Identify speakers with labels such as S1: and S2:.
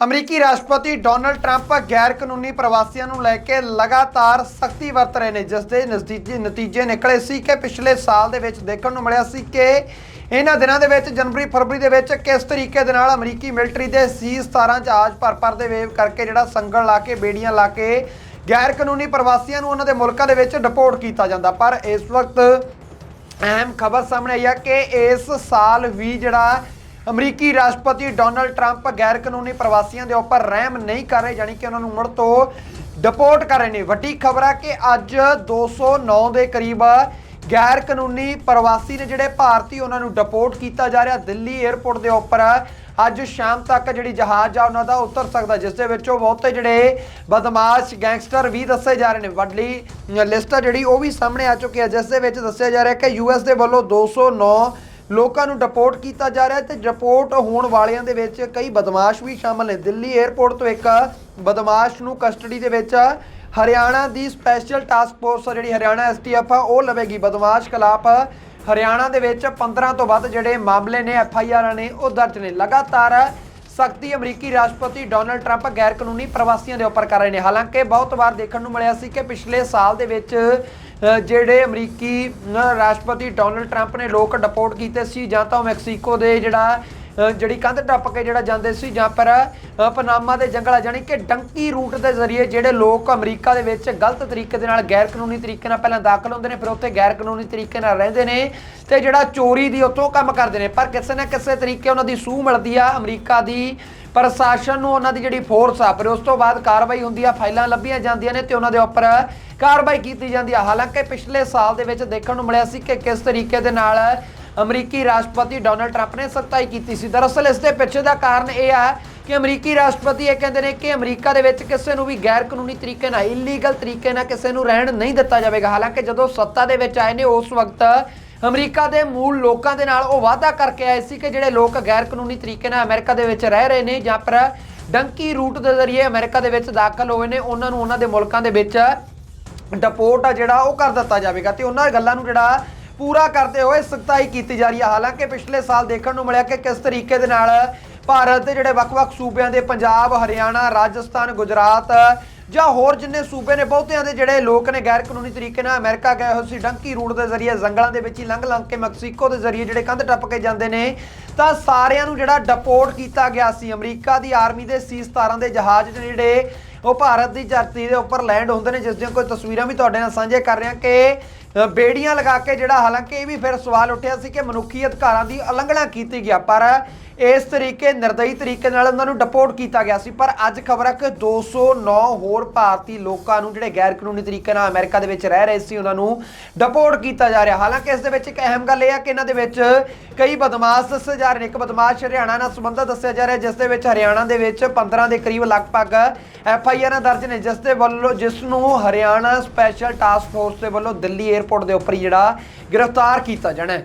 S1: ਅਮਰੀਕੀ ਰਾਸ਼ਟਰਪਤੀ Donald Trump ਗੈਰ ਕਾਨੂੰਨੀ ਪ੍ਰਵਾਸੀਆਂ ਨੂੰ ਲੈ ਕੇ ਲਗਾਤਾਰ ਸਖਤੀ ਵਰਤ ਰਹੇ ਨੇ, ਜਿਸ ਦੇ ਨਤੀਜੇ ਨਤੀਜੇ ਨਿਕਲੇ ਸੀ ਕਿ ਪਿਛਲੇ ਸਾਲ ਦੇ ਵਿੱਚ ਦੇਖਣ ਨੂੰ ਮਿਲਿਆ ਸੀ ਕਿ ਇਹਨਾਂ ਦਿਨਾਂ ਦੇ ਵਿੱਚ, ਜਨਵਰੀ, ਫਰਵਰੀ ਦੇ ਵਿੱਚ ਕਿਸ ਤਰੀਕੇ ਦੇ ਨਾਲ ਅਮਰੀਕੀ ਮਿਲਟਰੀ ਦੇ ਸੀ-17 ਜਹਾਜ਼ ਭਰ-ਭਰ ਦੇ ਵੇਵ ਕਰਕੇ ਜਿਹੜਾ ਸੰਗਲ ਲਾ ਕੇ, ਬੇੜੀਆਂ ਲਾ ਕੇ ਗੈਰ ਕਾਨੂੰਨੀ ਪ੍ਰਵਾਸੀਆਂ ਨੂੰ ਉਹਨਾਂ ਦੇ ਮੁਲਕਾਂ ਦੇ ਵਿੱਚ ਡਿਪੋਰਟ ਕੀਤਾ ਜਾਂਦਾ। ਪਰ ਇਸ ਵਕਤ ਅਹਿਮ ਖਬਰ ਸਾਹਮਣੇ ਆਈ ਹੈ ਕਿ ਇਸ ਸਾਲ ਵੀ ਜਿਹੜਾ ਅਮਰੀਕੀ ਰਾਸ਼ਟਰਪਤੀ ਡੋਨਲਡ ਟਰੰਪ ਗੈਰ ਕਾਨੂੰਨੀ ਪ੍ਰਵਾਸੀਆਂ ਦੇ ਉੱਪਰ ਰਹਿਮ ਨਹੀਂ ਕਰ ਰਹੇ ਯਾਨੀ ਕਿ ਉਹਨਾਂ ਨੂੰ ਮੁੜ ਤੋਂ ਡਿਪੋਰਟ ਕਰ ਰਹੇ ਨੇ। ਵੱਡੀ ਖਬਰ ਆ ਕਿ ਅੱਜ 209 ਦੇ ਕਰੀਬ ਗੈਰ ਕਾਨੂੰਨੀ ਪ੍ਰਵਾਸੀ ਨੇ ਜਿਹੜੇ ਭਾਰਤੀ ਉਹਨਾਂ ਨੂੰ ਡਿਪੋਰਟ ਕੀਤਾ ਜਾ ਰਿਹਾ, ਦਿੱਲੀ 에ਅਰਪੋਰਟ ਦੇ ਉੱਪਰ। ਅੱਜ ਸ਼ਾਮ ਤੱਕ ਜਿਹੜੀ ਜਹਾਜ਼ ਆ, ਉਹਨਾਂ ਦਾ ਉਤਰ ਸਕਦਾ, ਜਿਸ ਦੇ ਵਿੱਚੋਂ ਬਹੁਤੇ ਜਿਹੜੇ ਬਦਮਾਸ਼ ਗੈਂਗਸਟਰ ਵੀ ਦੱਸੇ ਜਾ ਰਹੇ ਨੇ। ਵੱਡੀ ਲਿਸਟ ਆ ਜਿਹੜੀ, ਉਹ ਵੀ ਸਾਹਮਣੇ ਆ ਚੁੱਕੀ ਹੈ, ਜਿਸ ਦੇ ਵਿੱਚ ਦੱਸਿਆ ਜਾ ਰਿਹਾ ਕਿ ਯੂਐਸ ਦੇ ਵੱਲੋਂ 209 ਲੋਕਾਂ ਨੂੰ ਡਿਪੋਰਟ ਕੀਤਾ ਜਾ ਰਿਹਾ ਤੇ ਡਿਪੋਰਟ ਹੋਣ ਵਾਲਿਆਂ ਦੇ ਵਿੱਚ ਕਈ ਬਦਮਾਸ਼ ਵੀ ਸ਼ਾਮਲ ਨੇ। ਦਿੱਲੀ 에ਅਰਪੋਰਟ ਤੋਂ ਇੱਕ ਬਦਮਾਸ਼ ਨੂੰ ਕਸਟਡੀ ਦੇ ਵਿੱਚ ਹਰਿਆਣਾ ਦੀ ਸਪੈਸ਼ਲ ਟਾਸਕ ਫੋਰਸ ਜਿਹੜੀ ਹਰਿਆਣਾ ਐਸਟੀਐਫ ਆ, ਉਹ ਲਵੇਗੀ ਬਦਮਾਸ਼ ਖਿਲਾਫ। ਹਰਿਆਣਾ ਦੇ ਵਿੱਚ 15 ਤੋਂ ਵੱਧ ਜਿਹੜੇ ਮਾਮਲੇ ਨੇ ਐਫਆਈਆਰ ਨੇ, ਉਹ ਦਰਜ ਨੇ। ਲਗਾਤਾਰ ਸਖਤੀ ਅਮਰੀਕੀ ਰਾਸ਼ਟਰਪਤੀ ਡੋਨਲਡ ਟਰੰਪ ਗੈਰ ਕਾਨੂੰਨੀ ਪ੍ਰਵਾਸੀਆਂ ਦੇ ਉੱਪਰ ਕਰ ਰਹੇ ਨੇ। ਹਾਲਾਂਕਿ ਬਹੁਤ ਵਾਰ ਦੇਖਣ ਨੂੰ ਮਿਲਿਆ ਸੀ ਕਿ ਪਿਛਲੇ ਸਾਲ ਦੇ ਵਿੱਚ ਜਿਹੜੇ ਅਮਰੀਕੀ ਰਾਸ਼ਟਰਪਤੀ ਡੋਨਲਡ ਟਰੰਪ ਨੇ ਲੋਕ ਡਿਪੋਰਟ ਕੀਤੇ ਸੀ ਜਾਂ ਤਾਂ ਉਹ ਮੈਕਸੀਕੋ ਦੇ ਜਿਹੜਾ ਜਿਹੜੀ ਕੰਧ ਟੱਪ ਕੇ ਜਿਹੜਾ ਜਾਂਦੇ ਸੀ ਜਾਂ ਪਰ ਪਨਾਮਾ ਦੇ ਜੰਗਲ ਆ, ਜਾਣੀ ਕਿ ਡੰਕੀ ਰੂਟ ਦੇ ਜ਼ਰੀਏ ਜਿਹੜੇ ਲੋਕ ਅਮਰੀਕਾ ਦੇ ਵਿੱਚ ਗਲਤ ਤਰੀਕੇ ਦੇ ਨਾਲ ਗੈਰ ਕਾਨੂੰਨੀ ਤਰੀਕੇ ਨਾਲ ਪਹਿਲਾਂ ਦਾਖਲ ਹੁੰਦੇ ਨੇ, ਫਿਰ ਉੱਥੇ ਗੈਰ ਕਾਨੂੰਨੀ ਤਰੀਕੇ ਨਾਲ ਰਹਿੰਦੇ ਨੇ ਤੇ ਜਿਹੜਾ ਚੋਰੀ ਦੀ ਉੱਥੋਂ ਕੰਮ ਕਰਦੇ ਨੇ। ਪਰ ਕਿਸੇ ਨਾ ਕਿਸੇ ਤਰੀਕੇ ਉਹਨਾਂ ਦੀ ਸੂਹ ਮਿਲਦੀ ਆ ਅਮਰੀਕਾ ਦੀ ਪ੍ਰਸ਼ਾਸਨ ਨੂੰ, ਉਹਨਾਂ ਦੀ ਜਿਹੜੀ ਫੋਰਸ ਆ ਫਿਰ ਉਸ ਤੋਂ ਬਾਅਦ ਕਾਰਵਾਈ ਹੁੰਦੀ ਆ, ਫਾਈਲਾਂ ਲੱਭੀਆਂ ਜਾਂਦੀਆਂ ਨੇ ਤੇ ਉਹਨਾਂ ਦੇ ਉੱਪਰ ਕਾਰਵਾਈ ਕੀਤੀ ਜਾਂਦੀ ਆ। ਹਾਲਾਂਕਿ ਪਿਛਲੇ ਸਾਲ ਦੇ ਵਿੱਚ ਦੇਖਣ ਨੂੰ ਮਿਲਿਆ ਸੀ ਕਿ ਕਿਸ ਤਰੀਕੇ ਦੇ ਨਾਲ ਅਮਰੀਕੀ ਰਾਸ਼ਟਰਪਤੀ ਡੋਨਲਡ ਟਰੰਪ ਨੇ ਸਖਤਾਈ ਕੀਤੀ ਸੀ। ਦਰਅਸਲ ਇਸ ਦੇ ਪਿੱਛੇ ਦਾ ਕਾਰਨ ਇਹ ਆ ਕਿ ਅਮਰੀਕੀ ਰਾਸ਼ਟਰਪਤੀ ਇਹ ਕਹਿੰਦੇ ਨੇ ਕਿ ਅਮਰੀਕਾ ਦੇ ਵਿੱਚ ਕਿਸੇ ਨੂੰ ਵੀ ਗੈਰ ਕਾਨੂੰਨੀ ਤਰੀਕੇ ਨਾਲ ਇਲੀਗਲ ਤਰੀਕੇ ਨਾਲ ਕਿਸੇ ਨੂੰ ਰਹਿਣ ਨਹੀਂ ਦਿੱਤਾ ਜਾਵੇਗਾ। ਹਾਲਾਂਕਿ ਜਦੋਂ ਸੱਤਾ ਦੇ ਵਿੱਚ ਆਏ ਨੇ, ਉਸ ਵਕਤ ਅਮਰੀਕਾ ਦੇ ਮੂਲ ਲੋਕਾਂ ਦੇ ਨਾਲ ਉਹ ਵਾਅਦਾ ਕਰਕੇ ਆਏ ਸੀ ਕਿ ਜਿਹੜੇ ਲੋਕ ਗੈਰ ਕਾਨੂੰਨੀ ਤਰੀਕੇ ਨਾਲ ਅਮਰੀਕਾ ਦੇ ਵਿੱਚ ਰਹਿ ਰਹੇ ਨੇ ਜਾਂ ਪਰ ਡੰਕੀ ਰੂਟ ਦੇ ਜ਼ਰੀਏ ਅਮਰੀਕਾ ਦੇ ਵਿੱਚ ਦਾਖਲ ਹੋਏ ਨੇ, ਉਹਨਾਂ ਨੂੰ ਉਹਨਾਂ ਦੇ ਮੁਲਕਾਂ ਦੇ ਵਿੱਚ ਡਿਪੋਰਟ ਆ ਜਿਹੜਾ ਉਹ ਕਰ ਦਿੱਤਾ ਜਾਵੇਗਾ। ਤੇ ਉਹਨਾਂ ਗੱਲਾਂ ਨੂੰ ਜਿਹੜਾ ਪੂਰਾ ਕਰਦੇ ਹੋਏ ਸਖਤਾਈ ਕੀਤੀ ਜਾ ਰਹੀ ਹੈ। ਹਾਲਾਂਕਿ ਪਿਛਲੇ ਸਾਲ ਦੇਖਣ ਨੂੰ ਮਿਲਿਆ ਕਿ ਕਿਸ ਤਰੀਕੇ ਦੇ ਨਾਲ ਭਾਰਤ ਦੇ ਜਿਹੜੇ ਵੱਖ-ਵੱਖ ਸੂਬਿਆਂ ਦੇ ਪੰਜਾਬ, ਹਰਿਆਣਾ, ਰਾਜਸਥਾਨ, ਗੁਜਰਾਤ ਜਾਂ ਹੋਰ ਜਿੰਨੇ ਸੂਬੇ ਨੇ, ਬਹੁਤਿਆਂ ਦੇ ਜਿਹੜੇ ਲੋਕ ਨੇ ਗੈਰ ਕਾਨੂੰਨੀ ਤਰੀਕੇ ਨਾਲ ਅਮਰੀਕਾ ਗਏ ਹੋਏ ਸੀ, ਡੰਕੀ ਰੂਟ ਦੇ ਜ਼ਰੀਏ, ਜੰਗਲਾਂ ਦੇ ਵਿੱਚ ਹੀ ਲੰਘ ਲੰਘ ਕੇ ਮੈਕਸੀਕੋ ਦੇ ਜ਼ਰੀਏ ਜਿਹੜੇ ਕੰਧ ਟੱਪ ਕੇ ਜਾਂਦੇ ਨੇ, ਤਾਂ ਸਾਰਿਆਂ ਨੂੰ ਜਿਹੜਾ ਡਿਪੋਰਟ ਕੀਤਾ ਗਿਆ ਸੀ। ਅਮਰੀਕਾ ਦੀ ਆਰਮੀ ਦੇ ਸੀ-17 ਦੇ ਜਹਾਜ਼ ਜਿਹੜੇ ਉਹ ਭਾਰਤ ਦੀ ਧਰਤੀ ਦੇ ਉੱਪਰ ਲੈਂਡ ਹੁੰਦੇ ਨੇ, ਜਿਸ ਦੀਆਂ ਕੋਈ ਤਸਵੀਰਾਂ ਵੀ ਤੁਹਾਡੇ ਨਾਲ ਸਾਂਝੇ ਕਰ ਰਿਹਾ ਕਿ ਬੇੜੀਆਂ ਲਗਾ ਕੇ ਜਿਹੜਾ ਹਾਲਾਂਕਿ ਇਹ ਵੀ ਫਿਰ ਸਵਾਲ ਉੱਠਿਆ ਸੀ ਕਿ ਮਨੁੱਖੀ ਅਧਿਕਾਰਾਂ ਦੀ ਉਲੰਘਣਾ ਕੀਤੀ ਗਿਆ, ਪਰ ਇਸ ਤਰੀਕੇ, ਨਿਰਦਈ ਤਰੀਕੇ ਨਾਲ ਉਹਨਾਂ ਨੂੰ ਡਿਪੋਰਟ ਕੀਤਾ ਗਿਆ ਸੀ। ਪਰ ਅੱਜ ਖਬਰ ਹੈ ਕਿ 209 ਹੋਰ ਭਾਰਤੀ ਲੋਕਾਂ ਨੂੰ ਜਿਹੜੇ ਗੈਰ ਕਾਨੂੰਨੀ ਤਰੀਕੇ ਨਾਲ ਅਮਰੀਕਾ ਦੇ ਵਿੱਚ ਰਹਿ ਰਹੇ ਸੀ, ਉਹਨਾਂ ਨੂੰ ਡਿਪੋਰਟ ਕੀਤਾ ਜਾ ਰਿਹਾ। ਹਾਲਾਂਕਿ ਇਸ ਦੇ ਵਿੱਚ ਇੱਕ ਅਹਿਮ ਗੱਲ ਇਹ ਹੈ ਕਿ ਇਹਨਾਂ ਦੇ ਵਿੱਚ ਕਈ ਬਦਮਾਸ਼ ਦੱਸੇ ਜਾ ਰਹੇ ਨੇ। ਇੱਕ ਬਦਮਾਸ਼ ਹਰਿਆਣਾ ਨਾਲ ਸੰਬੰਧਤ ਦੱਸਿਆ ਜਾ ਰਿਹਾ, ਜਿਸ ਦੇ ਵਿੱਚ ਹਰਿਆਣਾ ਦੇ ਵਿੱਚ 15 ਦੇ ਕਰੀਬ ਲਗਭਗ ਐਫ ਆਈ ਆਰ ਦਰਜ ਨੇ, ਜਿਸ ਦੇ ਵੱਲੋਂ, ਜਿਸ ਨੂੰ ਹਰਿਆਣਾ ਸਪੈਸ਼ਲ ਟਾਸਕ ਫੋਰਸ ਦੇ ਵੱਲੋਂ ਦਿੱਲੀ 에 ਅਰਪੋਰਟ ਦੇ ਉੱਪਰ ਹੀ ਜਿਹੜਾ ਗ੍ਰਿਫਤਾਰ ਕੀਤਾ ਜਾਣਾ